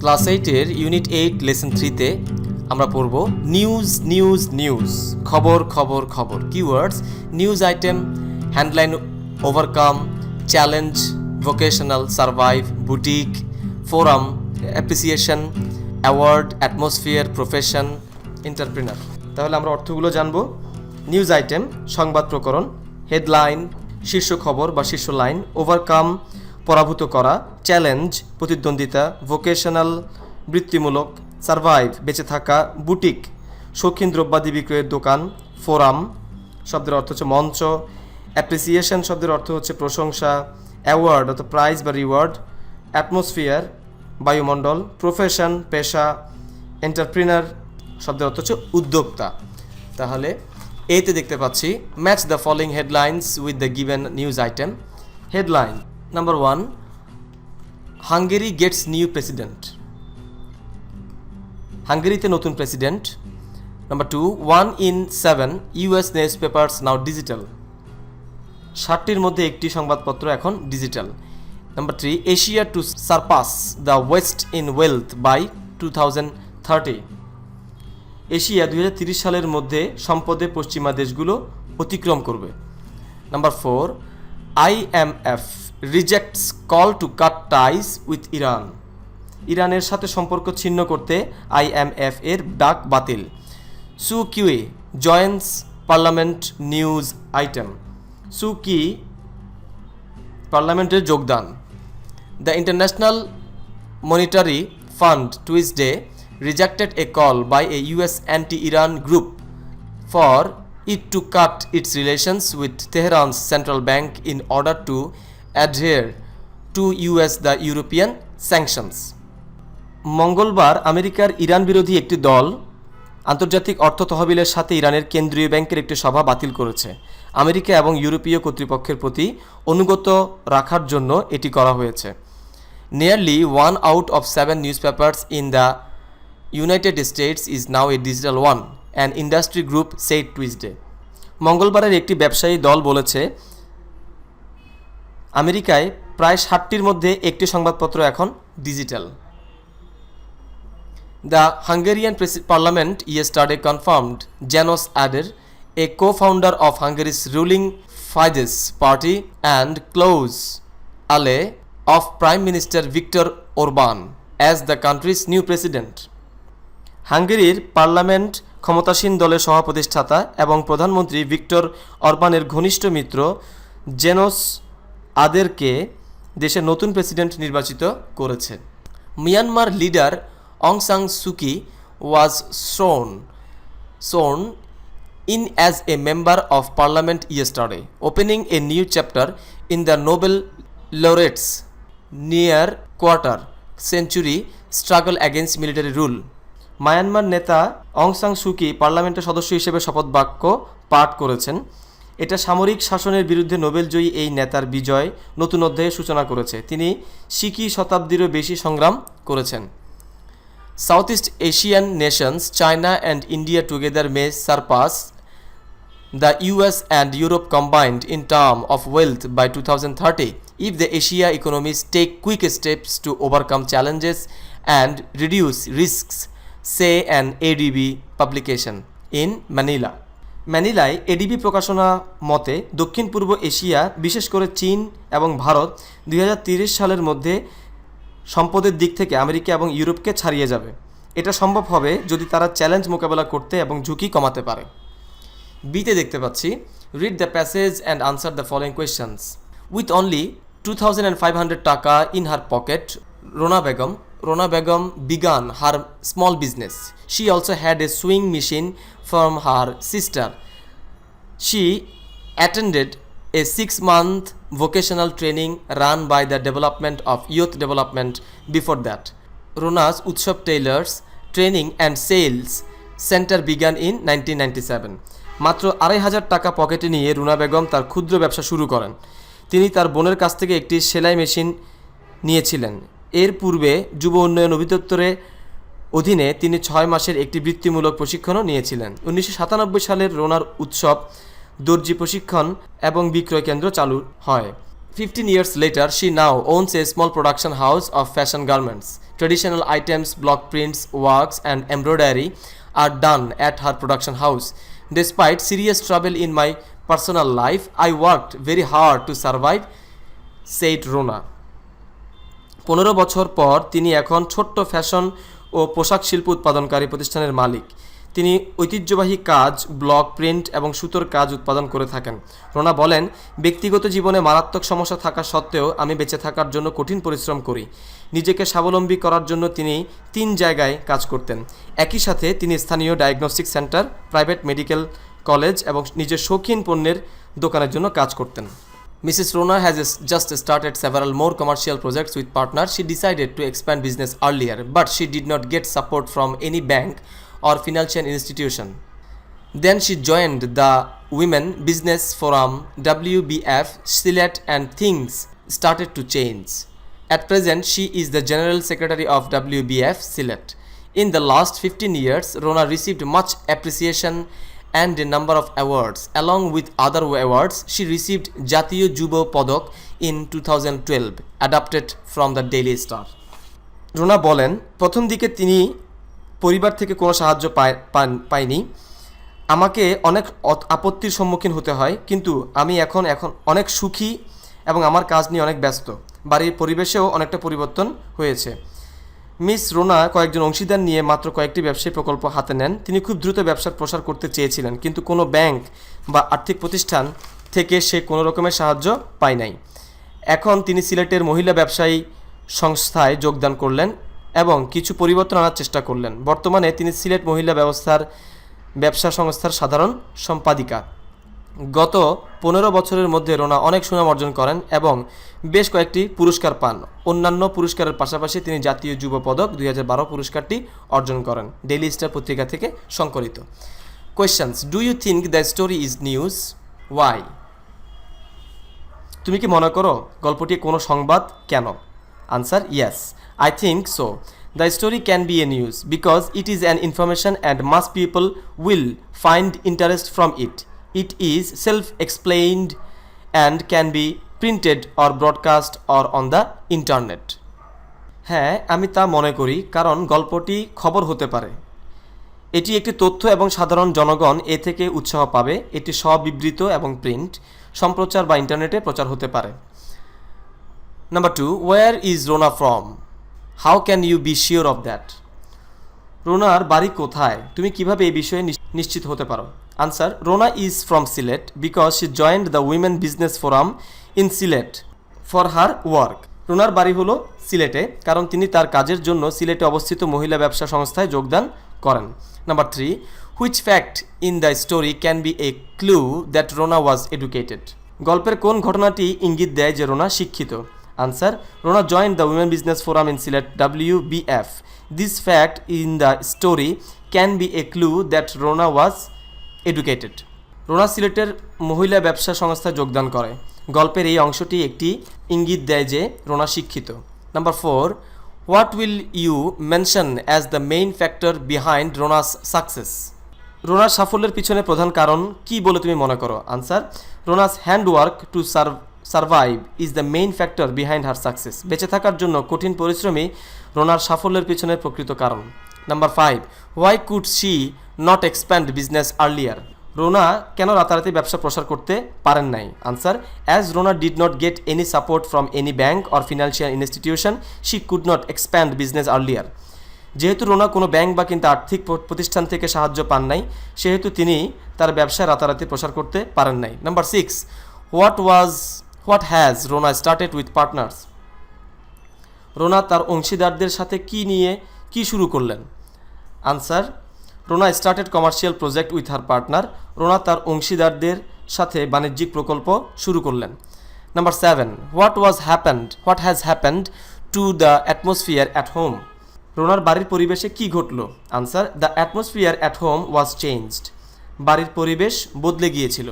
Class এইটের unit eight lesson থ্রিতে আমরা পড়ব নিউজ নিউজ নিউজ। খবর খবর খবর। Keywords news item, headline overcome, challenge, vocational, survive, boutique, forum, appreciation, award, atmosphere, profession, entrepreneur. তাহলে আমরা অর্থগুলো জানব। নিউজ আইটেম, সংবাদ প্রকরণ, হেডলাইন, শীর্ষ খবর বা শীর্ষ লাইন, ওভারকাম পরাভূত করা চ্যালেঞ্জ প্রতিদ্বন্দ্বিতা ভোকেশনাল বৃত্তিমূলক সার্ভাইভ বেঁচে থাকা বুটিক শৌখিন দ্রব্যাদি বিক্রয়ের দোকান ফোরাম শব্দের অর্থ হচ্ছে মঞ্চ অ্যাপ্রিসিয়েশন শব্দের অর্থ হচ্ছে প্রশংসা অ্যাওয়ার্ড অর্থাৎ প্রাইজ বা রিওয়ার্ড অ্যাটমসফিয়ার বায়ুমণ্ডল প্রফেশন পেশা এন্টারপ্রিনার শব্দের অর্থ হচ্ছে উদ্যোক্তা। তাহলে এতে দেখতে পাচ্ছি match the following headlines with the given news item headline number one Hungary gets new president হাঙ্গেরিতে নতুন president number two one in seven US newspapers now digital ষাটটির মধ্যে একটি সংবাদপত্র এখন digital number three Asia to surpass the West in wealth by two thousand thirty Asia দুই সালের মধ্যে সম্পদে পশ্চিমা দেশগুলো অতিক্রম করবে. Number four IMF rejects call to cut ties with Iran ইরানের সাথে সম্পর্ক ছিন্ন করতে আইএমএফ এর ডাক বাতিল। Suu Kyi joins parliament news item. Suu Kyi পার্লামেন্টের যোগদান। The International Monetary Fund Tuesday rejected a call by a US anti Iran group for it to cut its relations with Tehran's central bank in order to adhere to US the European sanctions. মঙ্গলবার আমেরিকার Iran বিরোধী একটি দল আন্তর্জাতিক অর্থ তহবিলের সাথে ইরানের কেন্দ্রীয় ব্যাংকের একটি সভা বাতিল করেছে। আমেরিকা এবং ইউরোপীয় কর্তৃপক্ষের প্রতি অনুগত রাখার জন্য এটি করা হয়েছে। Nearly one out of seven newspapers in the United States is now a digital one and industry group said Tuesday মঙ্গলবারের একটি ব্যবসায়ী দল বলেছে আমেরিকায় প্রায় ষাটটির মধ্যে একটি সংবাদপত্র এখন ডিজিটাল। দ্য হাঙ্গেরিয়ান পার্লামেন্ট ইয়ে yesterday confirmed Janos Ader a co founder of Hungary's ruling Fidesz party and close ally of prime minister Viktor Orban as the country's new president. হাঙ্গেরির parliament ক্ষমতাসীন দলের সহপ্রতিষ্ঠাতা এবং প্রধানমন্ত্রী ভিক্টর অরবানের ঘনিষ্ঠ মিত্র জেনোস আদেরকে দেশে নতুন president নির্বাচিত করেছে। Myanmar leader Aung San Suu Kyi was sworn sworn in as a member of parliament yesterday opening a new chapter in the Nobel laureate's near quarter century struggle against military rule. Myanmar নেতা Aung San সুকি পার্লামেন্টের সদস্য হিসেবে শপথ বাক্য পাঠ করেছেন। এটা সামরিক শাসনের বিরুদ্ধে নোবেলজয়ী এই নেতার বিজয় নতুন অধ্যায়ে সূচনা করেছে। তিনি সিকি শতাব্দীরও বেশি সংগ্রাম করেছেন। South east Asian nations, China and India together may surpass, the US and Europe combined in term of wealth by two thousand thirty, if the Asia economies take quick steps to overcome challenges and reduce risks, say and ADB publication in Manila. ম্যানিলায় ADB প্রকাশনা মতে দক্ষিণ পূর্ব Asia, বিশেষ করে চীন এবং ভারত, দুই সালের মধ্যে সম্পদের দিক থেকে আমেরিকা এবং ইউরোপকে ছাড়িয়ে যাবে। এটা সম্ভব হবে যদি তারা চ্যালেঞ্জ মোকাবেলা করতে এবং ঝুঁকি কমাতে পারে। বিতে দেখতে পাচ্ছি read the passage and answer the following questions with only two thousand and five hundred taka in her pocket Rona Begum Rona Begum began her small business she also had a sewing machine from her sister she attended a six month vocational training run by the development of youth development before that Rona's Utsab tailors training and sales centre began in nineteen মাত্র আড়াই হাজার টাকা পকেটে নিয়ে রুনা বেগম তার ক্ষুদ্র ব্যবসা শুরু করেন। তিনি তার বোনের কাছ থেকে একটি সেলাই মেশিন নিয়েছিলেন। এর পূর্বে যুব উন্নয়ন অধিদপ্তরের অধীনে তিনি ছয় মাসের একটি বৃত্তিমূলক প্রশিক্ষণও নিয়েছিলেন। উনিশশো সাতানব্বই সালের রোনার উৎসব দর্জি প্রশিক্ষণ এবং বিক্রয় কেন্দ্র চালু হয়। Fifteen years later she now owns a small production house of fashion garments. Traditional items, block prints, works and embroidery are done at her production house. Despite serious travel in my personal life, I work very hard to survive, said Rona. পনেরো বছর পর তিনি এখন ছোট্ট fashion ও পোশাক শিল্প উৎপাদনকারী প্রতিষ্ঠানের মালিক। তিনি ঐতিহ্যবাহী কাজ ব্লক প্রিন্ট এবং সুতোর কাজ উৎপাদন করে থাকেন। রোনা বলেন, ব্যক্তিগত জীবনে মারাত্মক সমস্যা থাকা সত্ত্বেও আমি বেঁচে থাকার জন্য কঠিন পরিশ্রম করি। নিজেকে স্বাবলম্বী করার জন্য তিনি তিন জায়গায় কাজ করতেন। একই সাথে তিনি স্থানীয় diagnostic centre, private medical college এবং নিজের শৌখিন পণ্যের দোকানের জন্য কাজ করতেন। Mrs. Rona has just started several more commercial projects with partners. She decided to expand business earlier, but she did not get support from any bank or financial institution. Then she joined the Women Business Forum WBF Silet and things started to change. At present, she is the General Secretary of WBF Silet. In the last 15 years, Rona received much appreciation and a number of awards. Along with other awards, she received Jatiyo Jubo Podok in 2012, adapted from the Daily Star. রোনা বলেন প্রথম দিকে তিনি পরিবার থেকে কোনো সাহায্য পায়নি আমাকে অনেক আপত্তির সম্মুখীন হতে হয় কিন্তু আমি এখন এখন অনেক সুখী এবং আমার কাজ নিয়ে অনেক ব্যস্ত বাড়ির পরিবেশেও অনেকটা পরিবর্তন হয়েছে মিস রোনা কয়েকজন অংশীদার নিয়ে মাত্র কয়েকটি ব্যবসায়ী প্রকল্প হাতে নেন। তিনি খুব দ্রুত ব্যবসার প্রসার করতে চেয়েছিলেন, কিন্তু কোনো ব্যাংক বা আর্থিক প্রতিষ্ঠান থেকে সে কোনো রকমের সাহায্য পায় নাই। এখন তিনি সিলেটের মহিলা ব্যবসায়ী সংস্থায় যোগদান করলেন এবং কিছু পরিবর্তন আনার চেষ্টা করলেন। বর্তমানে তিনি সিলেট মহিলা ব্যবস্থার, ব্যবসা সংস্থার সাধারণ সম্পাদিকা। গত পনেরো বছরের মধ্যে রোনা অনেক সুনাম অর্জন করেন এবং বেশ কয়েকটি পুরস্কার পান। অন্যান্য পুরস্কারের পাশাপাশি তিনি জাতীয় যুব পদক দুই হাজার বারো পুরস্কারটি অর্জন করেন, ডেইলি স্টার পত্রিকা থেকে সংকলিত। Questions do you think the story is news why তুমি কি মনে করো গল্পটি কোনো সংবাদ কেন? Answer yes I think so the story can be a news because it is an information and mass people will find interest from it it is self explained and can be printed or broadcast or on the internet হ্যাঁ আমি তা মনে করি, কারণ গল্পটি খবর হতে পারে। এটি একটি তথ্য এবং সাধারণ জনগণ এ থেকে উৎসাহ পাবে। এটি স্ববিবৃত এবং প্রিন্ট, সম্প্রচার বা ইন্টারনেটে প্রচার হতে পারে। Number two where is Rona from how can you be sure of that রোনার বাড়ি কোথায়? তুমি কীভাবে এই বিষয়ে নিশ- নিশ্চিত হতে পারো? Answer, Rona is from Sylhet because she joined the women business forum in Sylhet for her work. রোনার বাড়ি হলো সিলেটে, কারণ তিনি তার কাজের জন্য সিলেটে অবস্থিত মহিলা ব্যবসা সংস্থায় যোগদান করেন। Number three, which fact in the story can be a clue that Rona was educated? গল্পের কোন ঘটনাটি ইঙ্গিত দেয় যে রোনা শিক্ষিত? Answer Rona joined the women business forum in Sylhet W B F this fact in the story can be a clue that Rona was educated Rona সিলেটের মহিলা ব্যবসা সংস্থায় যোগদান করে। গল্পের এই অংশটি একটি ইঙ্গিত দেয় যে রোনা শিক্ষিত। Number four what will you mention as the main factor behind Rona's success রোনার সাফল্যের পিছনে প্রধান কারণ কি বলে তুমি মনে করো? Answer Rona's handwork to serve survive is the main factor behind her success. বেঁচে থাকার জন্য কঠিন পরিশ্রমই রোনার সাফল্যের পিছনে প্রকৃত কারণ। Number five why could she not expand business earlier Rona কেন রাতারাতি ব্যবসা প্রসার করতে পারেন নাই? Answer as Rona did not get any support from any bank or financial institution she could not expand business earlier যেহেতু রোনা কোনো ব্যাংক বা কিন্তু আর্থিক প্রতিষ্ঠান থেকে সাহায্য পান নাই, সেহেতু তিনি তার ব্যবসা রাতারাতি প্রসার করতে পারেন নাই। Number six what was what has Rona started with partners Rona তার অংশীদারদের সাথে কি নিয়ে কি শুরু করলেন? Answer Rona started commercial project with her partner Rona তার অংশীদারদের সাথে বাণিজ্যিক প্রকল্প শুরু করলেন। Number seven what was happened what has happened to the atmosphere at home রোনার বাড়ির পরিবেশে কি ঘটলো? Answer the atmosphere at home was changed বাড়ির পরিবেশ বদলে গিয়েছিল।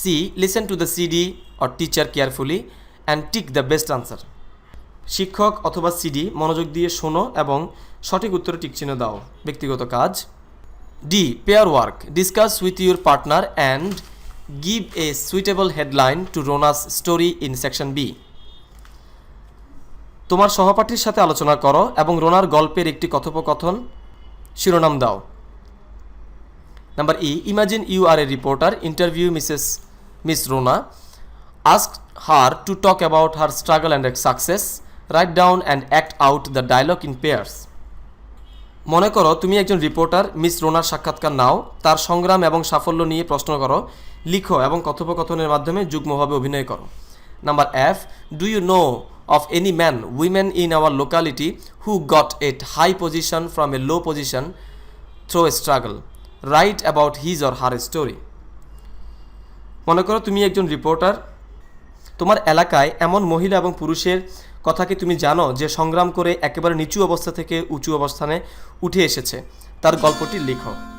C listen to the CD or teacher carefully and tick the best answer শিক্ষক অথবা সিডি মনোযোগ দিয়ে শোনো এবং সঠিক উত্তরে টিকচিহ্ন দাও। ব্যক্তিগত কাজ। D pair work discuss with your partner and give a suitable headline to Rona's story in section B তোমার সহপাঠীর সাথে আলোচনা করো এবং রোনার গল্পের একটি কথোপকথন শিরোনাম দাও। Number E imagine you are a reporter interview Mrs Miss Rona ask her to talk about her struggle and এক success write down and act out the dialogue in pairs মনে করো, তুমি একজন রিপোর্টার মিস রোনার সাক্ষাৎকার নাও, তার সংগ্রাম এবং সাফল্য নিয়ে প্রশ্ন করো, লিখো এবং কথোপকথনের মাধ্যমে যুগ্মভাবে অভিনয় করো। Number F do you know of any man women in our locality who got at high position from a low position through a struggle write about his or her story মনে করো তুমি একজন রিপোর্টার তোমার এলাকায় এমন মহিলা এবং পুরুষের কথা কি তুমি জানো যে সংগ্রাম করে একেবারে নিচু অবস্থা থেকে উঁচু অবস্থানে উঠে এসেছে? তার গল্পটি লিখো।